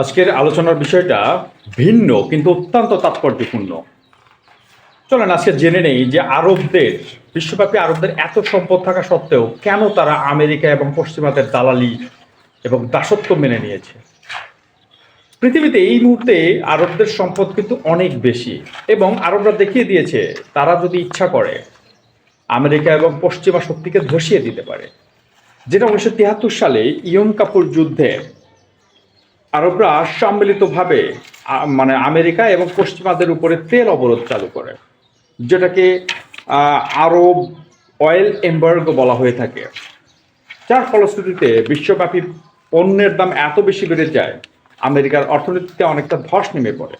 আজকের আলোচনার বিষয়টা ভিন্ন কিন্তু অত্যন্ত তাৎপর্যপূর্ণ। চলেন আজকে জেনে নেই যে আরবদের, বিশ্বব্যাপী আরবদের এত সম্পদ থাকা সত্ত্বেও কেন তারা আমেরিকা এবং পশ্চিমাদের দালালি এবং দাসত্ব মেনে নিয়েছে? পৃথিবীতে এই মুহূর্তে আরবদের সম্পদ কিন্তু অনেক বেশি এবং আরবরা দেখিয়ে দিয়েছে তারা যদি ইচ্ছা করে, আমেরিকা এবং পশ্চিমা শক্তিকে ধসিয়ে দিতে পারে। যেটা উনিশশো তিয়াত্তর সালে ইয়ম কাপুর যুদ্ধে আরবরা সম্মিলিতভাবে মানে আমেরিকা এবং পশ্চিমাদের উপরে তেল অবরোধ চালু করে, যেটাকে আরব অয়েল এম্বার্গো বলা হয়ে থাকে। যার ফলশ্রুতিতে বিশ্বব্যাপী পণ্যের দাম এত বেশি বেড়ে যায়, আমেরিকার অর্থনীতিতে অনেকটা ধস নেমে পড়ে।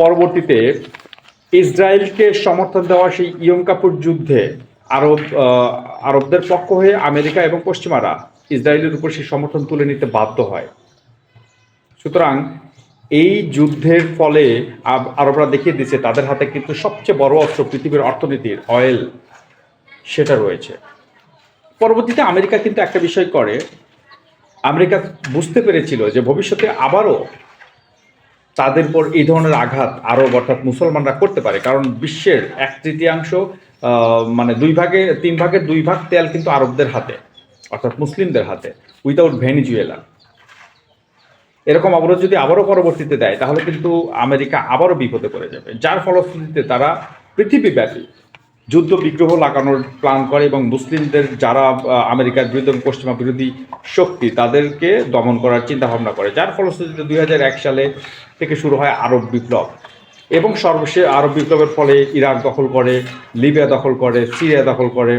পরবর্তীতে ইসরায়েলকে সমর্থন দেওয়া সেই ইয়ম কাপুর যুদ্ধে আরব আরবদের পক্ষ হয়ে আমেরিকা এবং পশ্চিমারা ইসরায়েলের উপর সেই সমর্থন তুলে নিতে বাধ্য হয়। সুতরাং এই যুদ্ধের ফলে আরবরা দেখিয়ে দিচ্ছে তাদের হাতে কিন্তু সবচেয়ে বড় অস্ত্র পৃথিবীর অর্থনীতির অয়েল সেটা রয়েছে। পরবর্তীতে আমেরিকা কিন্তু একটা বিষয় করে, আমেরিকা বুঝতে পেরেছিল যে ভবিষ্যতে আবারও তাদের উপর এই ধরনের আঘাত আরব অর্থাৎ মুসলমানরা করতে পারে, কারণ বিশ্বের এক তৃতীয়াংশ মানে দুই ভাগে, তিন ভাগের দুই ভাগ তেল কিন্তু আরবদের হাতে, অর্থাৎ মুসলিমদের হাতে উইদাউট ভেনিজুয়েলা এরকম অবরোধ যদি আবারও পরবর্তীতে দেয়, তাহলে কিন্তু আমেরিকা আবারও বিপদে পড়ে যাবে। যার ফলশ্রুতিতে তারা পৃথিবীব্যাপী যুদ্ধ বিগ্রহ লাগানোর প্ল্যান করে এবং মুসলিমদের যারা আমেরিকার বিরুদ্ধে পশ্চিমা বিরোধী শক্তি, তাদেরকে দমন করার চিন্তা ভাবনা করে। যার ফলশ্রুতিতে দুই হাজার এক সালে থেকে শুরু হয় আরব বিপ্লব। এবং সর্বশেষ আরব বিপ্লবের ফলে ইরাক দখল করে, লিবিয়া দখল করে, সিরিয়া দখল করে,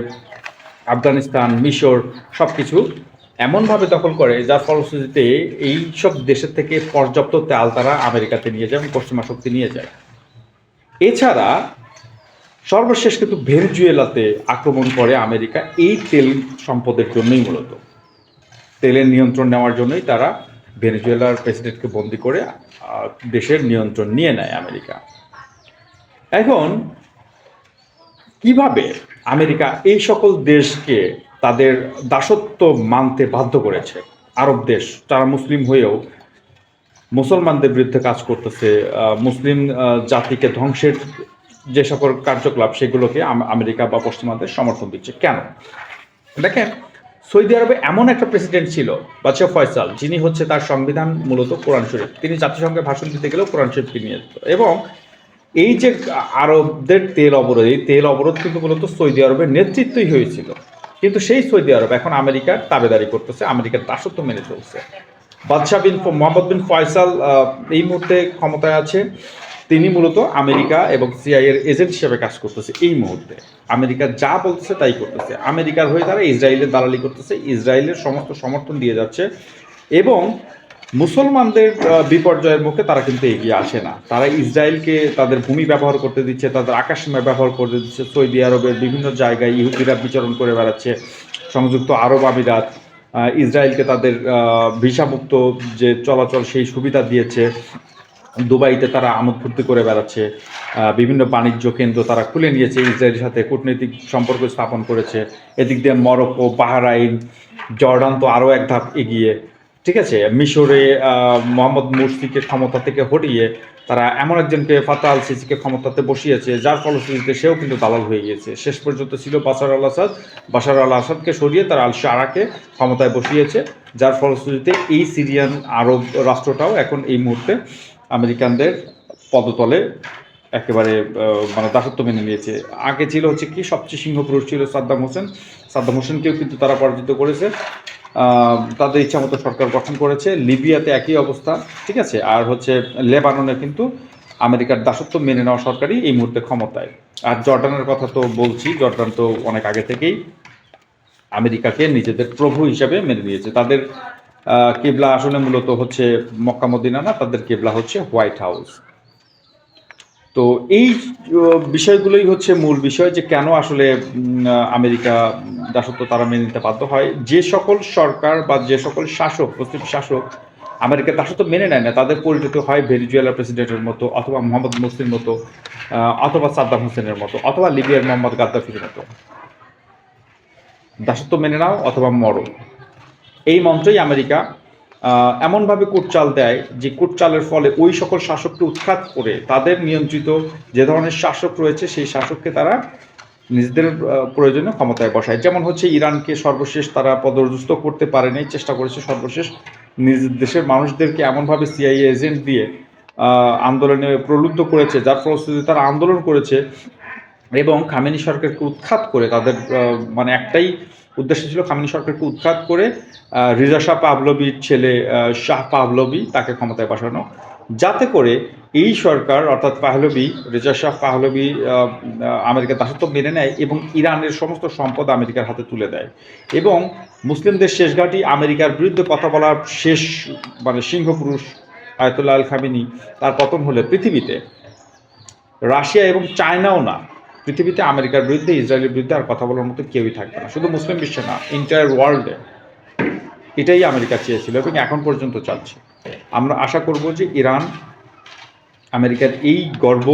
আফগানিস্তান, মিশর সব কিছু এমনভাবে দখল করে, যার ফলশ্রুতিতে এই সব দেশের থেকে পর্যাপ্ত তেল তারা আমেরিকাতে নিয়ে যায় এবং পশ্চিমা শক্তি নিয়ে যায়। এছাড়া সর্বশেষ কিন্তু ভেনজুয়েলাতে আক্রমণ করে আমেরিকা এই তেল সম্পদের জন্যই মূলত। তেলের নিয়ন্ত্রণ নেওয়ার জন্যই তারা ভেনেজুয়েলার প্রেসিডেন্টকে বন্দি করে দেশের নিয়ন্ত্রণ নিয়ে নেয় আমেরিকা। এখন কীভাবে আমেরিকা এই সকল দেশকে তাদের দাসত্ব মানতে বাধ্য করেছে। আরব দেশ, তারা মুসলিম হয়েও মুসলমানদের বিরুদ্ধে কাজ করতেছে। মুসলিম জাতিকে ধ্বংসের যে সকল কার্যকলাপ, সেগুলোকে আম- আমেরিকা বা পশ্চিমাদের সমর্থন দিচ্ছে। কেন? দেখেন, সৌদি আরবে এমন একটা প্রেসিডেন্ট ছিল, বাদশাহ ফয়সাল, যিনি হচ্ছে তার সংবিধান মূলত কোরআন শরীফ। তিনি জাতিসংঘে ভাষণ দিতে গেলেও কোরআন শরীফকে নিয়ে যেত এবং এই যে আরবদের তেল অবরোধ, এই তেল অবরোধ কিন্তু মূলত সৌদি আরবের নেতৃত্বই হয়েছিল। কিন্তু সেই সৌদি আরব এখন আমেরিকার তাবেদারি করতেছে, আমেরিকার দাসত্ব মেনে চলছে। বাদশাহ বিন মোহাম্মদ বিন ফয়সাল এই মুহূর্তে ক্ষমতায় আছে। তিনি মূলত আমেরিকা এবং সিআই এর এজেন্ট হিসেবে কাজ করতেছে এই মুহূর্তে। আমেরিকা যা বলতেছে তাই করতেছে। আমেরিকার হয়ে তারা ইসরায়েলের দালালি করতেছে, ইসরায়েলের সমস্ত সমর্থন দিয়ে যাচ্ছে এবং মুসলমানদের বিপর্যয়ের মুখে তারা কিন্তু এগিয়ে আসে না। তারা ইসরায়েলকে তাদের ভূমি ব্যবহার করতে দিচ্ছে, তাদের আকাশসীমা ব্যবহার করতে দিচ্ছে, সৌদি আরবের বিভিন্ন জায়গায় ইহুদিরা বিচরণ করে বেড়াচ্ছে, সংযুক্ত আরব আমিরাত ইসরায়েলকে তাদের ভিসামুক্ত যে চলাচল সেই সুবিধা দিয়েছে। দুবাইতে তারা আমোদ ফুর্তি করে বেড়াচ্ছে বিভিন্ন বাণিজ্য কেন্দ্র তারা খুলে নিয়েছে, ইসরায়েলের সাথে কূটনৈতিক সম্পর্ক স্থাপন করেছে। এদিক দিয়ে মরক্কো, বাহরাইন, জর্ডান তো আরও এক ধাপ এগিয়ে ঠিক আছে, মিশরে মোহাম্মদ মুরসিকে ক্ষমতা থেকে হটিয়ে তারা এমন একজনকে ফাতা আল সিসিকে ক্ষমতাতে বসিয়েছে, যার ফলশ্রুতিতে সেও কিন্তু দালাল হয়ে গিয়েছে। শেষ পর্যন্ত ছিল বাসার আল আসাদ। বাসার আল আসাদকে সরিয়ে তারা আল শারাকে ক্ষমতায় বসিয়েছে, যার ফলশ্রুতিতে এই সিরিয়ান আরব রাষ্ট্রটাও এখন এই মুহূর্তে আমেরিকানদের পদতলে একেবারে মানে দাসত্ব মেনে নিয়েছে। আগে ছিল হচ্ছে কি, সবচেয়ে সিংহপুরুষ ছিল সাদ্দাম হোসেন। সাদ্দাম হোসেনকেও কিন্তু তারা পরাজিত করেছে। তাদের ইচ্ছা মতো সরকার গঠন করেছে। লিবিয়াতে একই অবস্থা, ঠিক আছে? আর হচ্ছে লেবাননে কিন্তু আমেরিকার দাসত্ব মেনে নেওয়া সরকারই এই মুহূর্তে ক্ষমতায়। আর জর্ডানের কথা তো বলছি, জর্ডান তো অনেক আগে থেকেই আমেরিকাকে নিজেদের প্রভু হিসাবে মেনে নিয়েছে। তাদের কেবলা আসলে মূলত হচ্ছে মক্কা মদিনা না তাদের কেবলা হচ্ছে হোয়াইট হাউস। তো এই বিষয়গুলোই হচ্ছে মূল বিষয় যে কেন আসলে আমেরিকা দাসত্ব তারা মেনে নিতে বাধ্য হয়। যে সকল সরকার বা যে সকল শাসক পশ্চিম শাসক আমেরিকা দাসত্ব মেনে নেয় না, তাদের পরিণতি হয় ভেনিজুয়েলা প্রেসিডেন্টের মতো অথবা মোহাম্মদ মুসলির মতো অথবা সাদ্দাম হোসেনের মতো, অথবা লিবিয়ার মোহাম্মদ গাদ্দাফির মতো। দাসত্ব মেনে নাও অথবা মরো। এই মন্ত্রই আমেরিকা এমনভাবে কুটচাল দেয় যে কুটচালের ফলে ওই সকল শাসককে উৎখাত করে তাদের নিয়ন্ত্রিত যে ধরনের শাসক রয়েছে, সেই শাসককে তারা নিজেদের প্রয়োজনে ক্ষমতায় বসায়। যেমন হচ্ছে ইরানকে সর্বশেষ তারা পদরুস্ত করতে পারেনি, চেষ্টা করেছে সর্বশেষ নিজ দেশের মানুষদেরকে এমনভাবে সিআইএ এজেন্ট দিয়ে আন্দোলনে প্রলুব্ধ করেছে, যার ফলশ্রুতিতে তারা আন্দোলন করেছে এবং খামেনি সরকারকে উৎখাত করে তাদের মানে একটাই উদ্দেশ্য ছিল খামেনি সরকারকে উৎখাত করে রিজা শাহ পাভলবির ছেলে শাহ পাভলবি তাকে ক্ষমতায় বসানো যাতে করে এই সরকার, অর্থাৎ পাহলবি রেজা শাহ পাহলবি আমেরিকার দাসত্ব মেনে নেয় এবং ইরানের সমস্ত সম্পদ আমেরিকার হাতে তুলে দেয়। এবং মুসলিমদের শেষঘাটি আমেরিকার বিরুদ্ধে কথা বলার শেষ মানে সিংহপুরুষ আয়তুল্লাহ আল খামিনি, তার পতন হলে পৃথিবীতে রাশিয়া এবং চায়নাও না। পৃথিবীতে আমেরিকার বিরুদ্ধে, ইসরায়েলের বিরুদ্ধে আর কথা বলার মতো কেউই থাকবে না। শুধু মুসলিম বিশ্বে না এন্টায়ার ওয়ার্ল্ডে এটাই আমেরিকা চেয়েছিল এবং এখন পর্যন্ত চলছে আমরা আশা করব যে ইরান, আমেরিকার এই গর্ব,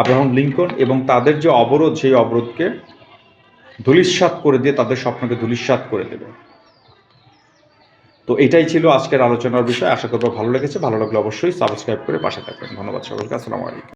আব্রাহাম লিঙ্কন এবং তাদের যে অবরোধ, সেই অবরোধকে ধূলিসাৎ করে দিয়ে তাদের স্বপ্নকে ধূলিসাৎ করে দেবে। তো এটাই ছিল আজকের আলোচনার বিষয়। আশা করব ভালো লেগেছে। ভালো লাগলে অবশ্যই সাবস্ক্রাইব করে পাশে থাকবেন। ধন্যবাদ সকলকে। আসসালামু আলাইকুম।